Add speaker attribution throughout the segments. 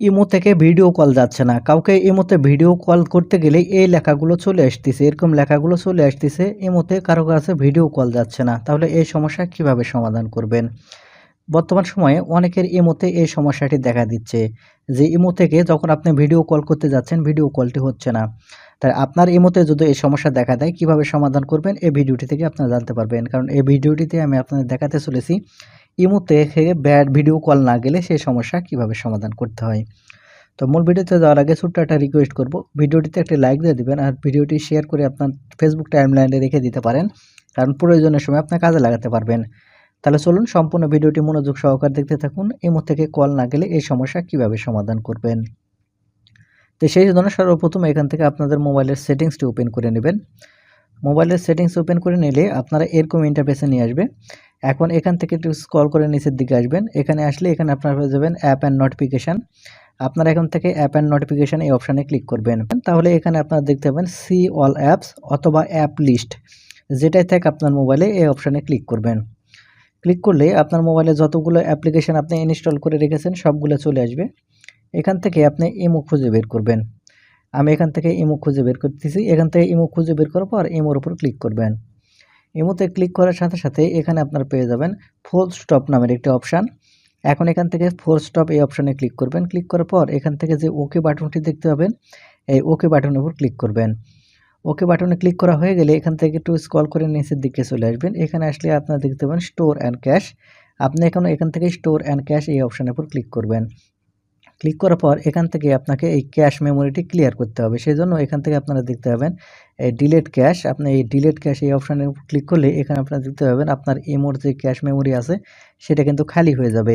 Speaker 1: Imo থেকে video call যাচ্ছে না। কাউকে ইমোতে ভিডিও কল করতে গেলে এই লেখাগুলো চলে আসতেছে, এরকম লেখাগুলো চলে আসতেছে, ইমোতে কারও কাছে ভিডিও কল যাচ্ছে না। তাহলে এই সমস্যা কীভাবে সমাধান করবেন? বর্তমান সময়ে অনেকের ইমোতে এই সমস্যাটি দেখা দিচ্ছে, যে ইমো থেকে যখন আপনি ভিডিও কল করতে যাচ্ছেন, ভিডিও কলটি হচ্ছে না। তাই আপনার ইমোতে যদি এই সমস্যা দেখা দেয়, কীভাবে সমাধান করবেন? এই ভিডিওটি থেকে আপনারা জানতে পারবেন। কারণ এই ভিডিওটিতে আমি আপনাদের দেখাতে চলেছি ইমোতে ব্যাড ভিডিও কল না গেলে সেই সমস্যা কীভাবে সমাধান করতে হয়? তো মূল ভিডিওতে যাওয়ার আগে ছোট্ট একটা রিকোয়েস্ট করব। ভিডিওটিতে একটি লাইক দিয়ে দিবেন আর ভিডিওটি শেয়ার করে আপনার ফেসবুক টাইমলাইনে রেখে দিতে পারেন। কারণ প্রয়োজনের সময় আপনার কাজে লাগাতে পারবেন। তাহলে চলুন সম্পূর্ণ ভিডিওটি মনোযোগ সহকার দেখতে থাকুন। ইমো থেকে কল না গেলে এই সমস্যা কীভাবে সমাধান করবেন? তো সেই জন্য সর্বপ্রথম এখান থেকে আপনাদের মোবাইলের সেটিংসটি ওপেন করে নেবেন। মোবাইলের সেটিংস ওপেন করে নিলে আপনারা এরকম ইন্টারফেসে নিয়ে আসবে। এখন এখান থেকে একটু স্ক্রল করে নিচের দিকে আসবেন। এখানে আসলে এখানে আপনারা পেয়ে যাবেন অ্যাপ অ্যান্ড নোটিফিকেশান আপনারা এখান থেকে অ্যাপ অ্যান্ড নোটিফিকেশান এই অপশানে ক্লিক করবেন। তাহলে এখানে আপনারা দেখতে পাবেন সি অল অ্যাপস অথবা অ্যাপ লিস্ট যেটাই থাকে আপনার মোবাইলে এই অপশানে ক্লিক করবেন। ক্লিক করলে আপনার মোবাইলে যতগুলো অ্যাপ্লিকেশান আপনি ইনস্টল করে রেখেছেন সবগুলো চলে আসবে। এখান থেকে আপনি ইমো খুঁজে বের করবেন। আমি এখান থেকে ইমো খুঁজে বের করতেছি। এখান থেকে ইমো খুঁজে বের করার পর ইমোর উপর ক্লিক করবেন। ইমোতে ক্লিক করার সাথে সাথে এখানে আপনারা পেয়ে যাবেন ফোর স্টপ নামের একটি অপশান এখন এখান থেকে ফোর স্টপ এই অপশানে ক্লিক করবেন। ক্লিক করার পর এখান থেকে যে ওকে বাটনটি দেখতে পাবেন, এই ওকে বাটনের উপর ক্লিক করবেন। ওকে বাটনে ক্লিক করা হয়ে গেলে এখান থেকে একটু স্ক্রল করে নিচের দিকে চলে আসবেন। এখানে আসলে আপনারা দেখতে পাবেন স্টোর অ্যান্ড ক্যাশ আপনি এখন এখান থেকে স্টোর অ্যান্ড ক্যাশ এই অপশানের উপর ক্লিক করবেন। ক্লিক করার পর এখান থেকে আপনাকে এই ক্যাশ মেমোরিটি ক্লিয়ার করতে হবে। সেই জন্য এখান থেকে আপনারা দেখতে পাবেন, এই ডিলেট ক্যাশ। আপনি এই ডিলেট ক্যাশ এই অপশানের উপর ক্লিক করলে এখানে আপনারা দেখতে পাবেন আপনার এমোর যে ক্যাশ মেমোরি আছে, সেটা কিন্তু খালি হয়ে যাবে।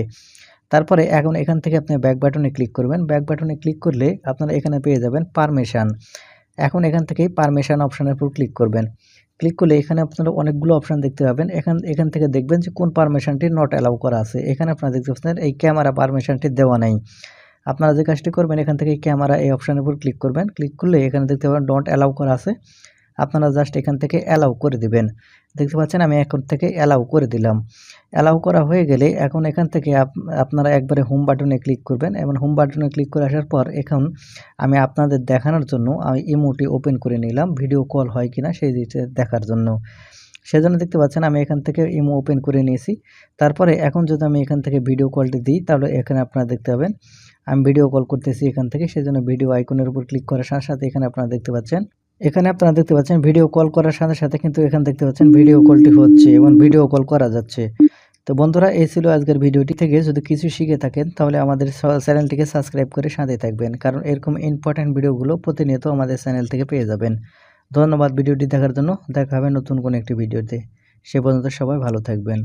Speaker 1: তারপরে এখন এখান থেকে আপনি ব্যাক বাটনে ক্লিক করবেন। ব্যাক বাটনে ক্লিক করলে আপনারা এখানে পেয়ে যাবেন পারমিশান। এখন এখান থেকে পারমিশান অপশানের উপর ক্লিক করবেন। ক্লিক করলে এখানে আপনারা অনেকগুলো অপশান দেখতে পাবেন। এখান এখান থেকে দেখবেন যে কোন পারমিশনটি নট অ্যালাউ করা আছে। এখানে আপনারা দেখতে পাচ্ছেন এই ক্যামেরা পারমিশনটি দেওয়া নেই। আপনারা যে কাজটি করবেন, এখান থেকে ক্যামেরা এই অপশানের উপর ক্লিক করবেন। ক্লিক করলে এখানে দেখতে পাবেন ডোন্ট অ্যালাউ করা আছে। আপনারা জাস্ট এখান থেকে অ্যালাউ করে দিবেন। দেখতে পাচ্ছেন, আমি এখন থেকে অ্যালাউ করে দিলাম। অ্যালাউ করা হয়ে গেলে এখন এখান থেকে আপনারা একবারে হোম বাটনে ক্লিক করবেন এবং হোম বাটনে ক্লিক করে আসার পর এখন আমি আপনাদের দেখানোর জন্য আমি ইমোটি ওপেন করে নিলাম। ভিডিও কল হয় কিনা সেই দেখার জন্য। সেজন্য দেখতে পাচ্ছেন, আমি এখান থেকে ইমো ওপেন করে নিয়েছি। তারপরে এখন যদি আমি এখান থেকে ভিডিও কলটি দিই, তাহলে এখানে আপনারা দেখতে পাবেন আমি ভিডিও কল করতেছি এখান থেকে, সেজন্য ভিডিও আইকনের উপর ক্লিক করার সাথে সাথে এখানে আপনারা দেখতে পাচ্ছেন। এখানে আপনারা দেখতে পাচ্ছেন ভিডিও কল করার সাথে সাথে কিন্তু এখানে দেখতে পাচ্ছেন ভিডিও কলটি হচ্ছে এবং ভিডিও কল করা যাচ্ছে। তো বন্ধুরা, এই ছিল আজকের ভিডিওটি থেকে। যদি কিছু শিখে থাকেন, তাহলে আমাদের চ্যানেলটিকে সাবস্ক্রাইব করে সাথে থাকবেন। কারণ এরকম ইম্পর্ট্যান্ট ভিডিওগুলো প্রতিনিয়ত আমাদের চ্যানেল থেকে পেয়ে যাবেন। ধন্যবাদ ভিডিওটি দেখার জন্য। দেখা হবে নতুন কোনো একটি ভিডিওতে সে পর্যন্ত সবাই ভালো থাকবেন।